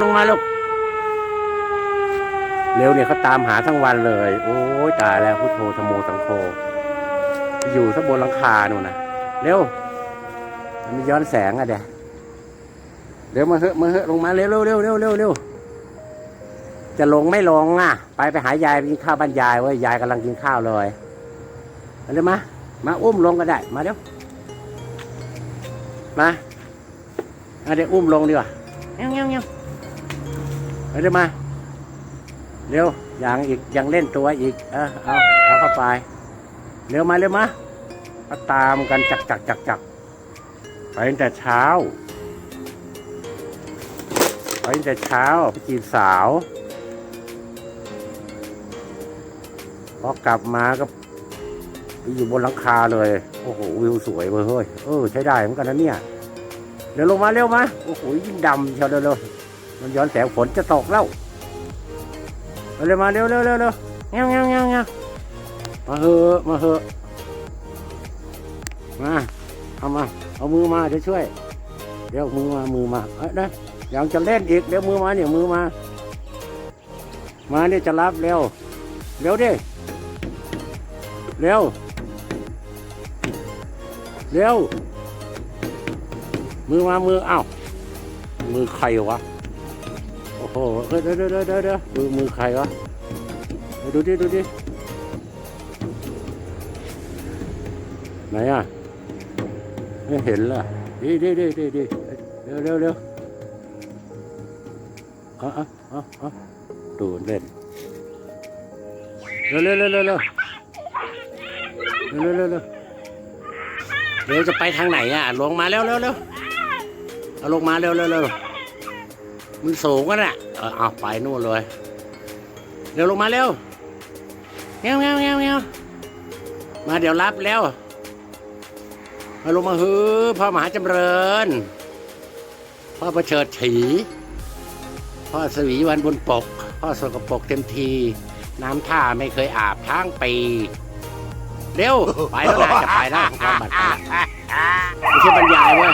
ลงมาลูกเร็วเนี่ยเขาตามหาทั้งวันเลย โอ้ยตายแล้วพุทโธธโมสังโฆอยู่ทั้งบนหลังคาหนูนะเร็วมันย้อนแสงอะเดี๋ยวเร็วมาเหอะมาเหอะลงมาเร็วเร็วเร็วเร็วเร็วเร็วจะลงไม่ลงอะ ไปไปหายายไปกินข้าวบ้านยายเว้ยยายกำลังกินข้าวเลยมาเร็วมามาอุ้มลงก็ได้ มาเร็วมาเดี๋ยวอุ้มลงดีกว่าเงี้ยเงี้ย เร็วมา เร็วยังอีกยังเล่นตัวอีก เออเอาเอาเข้าไป เร็วมาเร็วมาก็ตามกันจักจักจักจักไปตั้งแต่เช้าไปตั้งแต่เช้าไปจีบสาวพอกลับมาก็ไปอยู่บนหลังคาเลย โอ้โหวิวสวยเว้ยเฮ้ยเออใช้ได้เหมือนกันนะเนี่ยเดี๋ยวลงมาเร็วมาโอ้โหยิ่งดำเชียวเร็วๆ มันย้อนแสงฝนจะตกแล้วมาเร็วมาเร็วเร็วเร็วเร็วเงี้ยเงี้ยเงี้ยเงี้ยมาเหอะมาเหอะมาเอามาเอามือมาเดี๋ยวช่วย เดี๋ยวมือมามือมาเอ้ยนะยังจะเล่นอีกเดี๋ยวมือมาเนี่ยมือมา มาเนี่ยจะรับเร็วเร็วดิเร็วเร็วมือมามืออ้าวมือใครวะ โอ้โหเฮ้ยเดี๋ยวเดี๋ยวเดี๋ยวเดี๋ยวมือมือใครวะดูดิดูดิไหนอะไม่เห็นล่ะดีดีดีดีดีเร็วเร็วเร็วเอาเอาเอาเอาดูเล่นเร็วเร็วเร็วเร็วเร็วเร็วเร็วเร็วเร็วเร็วจะไปทางไหนอะลงมาเร็วเร็วเร็วเอาลงมาเร็วเร็วเร็ว มันสูงกันอะเออเอาไปนู่นเลย เร็วลงมาเร็วเงี้ยวเงี้ยวเงี้ยวเงี้ยวมาเดี๋ยวรับแล้ว มาลงมาฮือพ่อมหาจำเริญ พ่อประเฉิดฉี พ่อสวีวันบนปก พ่อสกปรกเต็มที น้ำท่าไม่เคยอาบทั้งปีเร็ว ไปแล้วนะจะไปแล้วความบัตรได้ไม่ใช่บรรยายเว้ย